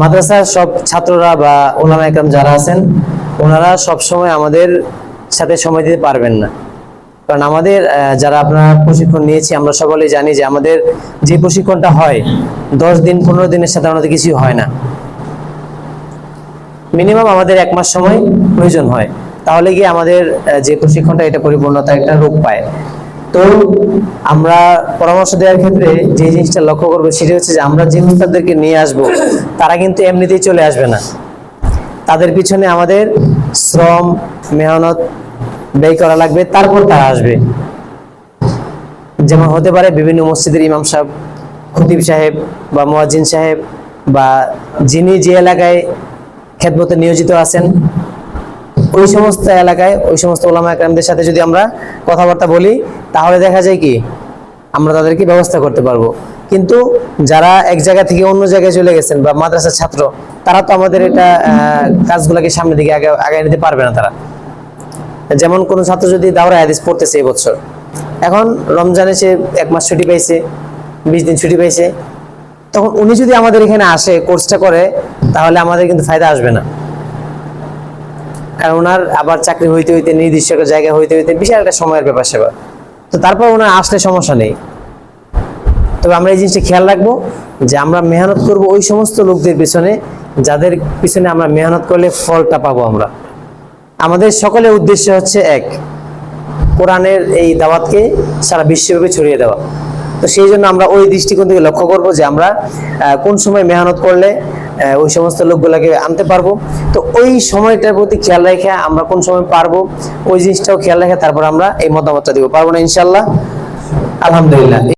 মাদ্রাসার সব ছাত্ররা বা ওলামা একরাম যারা আছেন ওনারা সব সময় আমাদের সাথে সময় দিতে পারবেন না। কারণ আমাদের যারা আপনার প্রশিক্ষণ নিয়েছি, আমরা সকলেই জানি যে আমাদের যে প্রশিক্ষণটা হয়, দশ দিন, পনেরো দিনের সাথে আমাদের কিছুই হয় না। মিনিমাম আমাদের এক মাস সময় প্রয়োজন হয়। তাহলে গিয়ে আমাদের যে প্রশিক্ষণটা এটা পরিপূর্ণতা একটা রূপ পায়। তো আমরা পরামর্শ দেওয়ার ক্ষেত্রে যে জিনিসটা লক্ষ্য করব সেটা হচ্ছে যে আমরা যে উস্তাদদেরকে নিয়ে আসব, তারা কিন্তু এমনিতেই চলে আসবে না। তাদের পিছনে আমাদের শ্রম, মেহনত ব্যয় করা লাগবে, তারপর তারা আসবে। যেমন হতে পারে বিভিন্ন মসজিদের ইমাম সাহেব, খতিব সাহেব বা মুয়াজ্জিন সাহেব বা যিনি যে এলাকায় খেদমতে নিয়োজিত আছেন ওই সমস্ত এলাকায়, ওই সমস্ত ওলামা একরামদের সাথে যদি আমরা কথাবার্তা বলি, তাহলে দেখা যায় কি, আমরা তাদেরকে ব্যবস্থা করতে পারব। কিন্তু যারা এক জায়গা থেকে অন্য জায়গায় চলে গেছেন বা মাদ্রাসার ছাত্র, তারা তো আমাদের এটা কাজগুলোকে সামনের দিকে আগে আগে নিতে পারবে না তারা। যেমন কোন ছাত্র যদি দাওরা হাদিস পড়তেছে এবছর এখন রমজানে সে এক মাস ছুটি পাইছে, বিশ দিন ছুটি পাইছে, তখন উনি যদি আমাদের এখানে আসে কোর্সটা করে, তাহলে আমাদের কিন্তু ফায়দা আসবে না। কারণ ওনার আবার চাকরি হইতে হইতে, নির্দিষ্ট একটা জায়গায় হইতে হইতে বিশাল একটা সময়ের ব্যাপার সেবা তো তারপর ওনার আসলে সমস্যা নেই। তবে আমরা এই জিনিসটা খেয়াল রাখব যে আমরা মেহনত করব ওই সমস্ত লোকদের পিছনে, যাদের পিছনে আমরা মেহনত করলে ফলটা পাবো আমরা। আমাদের সকলের উদ্দেশ্য হচ্ছে এক, কোরআনের এই দাওয়াতকে সারা বিশ্বব্যাপী ছড়িয়ে দেওয়া। তো সেই জন্য আমরা ওই দৃষ্টিকোণ থেকে লক্ষ্য করব যে আমরা কোন সময় মেহনত করলে ওই সমস্ত লোকগুলাকে আনতে পারব। তো ওই সময়টার প্রতি খেয়াল রেখে আমরা কোন সময় পারব, ওই জিনিসটাও খেয়াল রেখে তারপর আমরা এই মতামতটা দিব। পারব না ইনশাল্লাহ আলহামদুলিল্লাহ।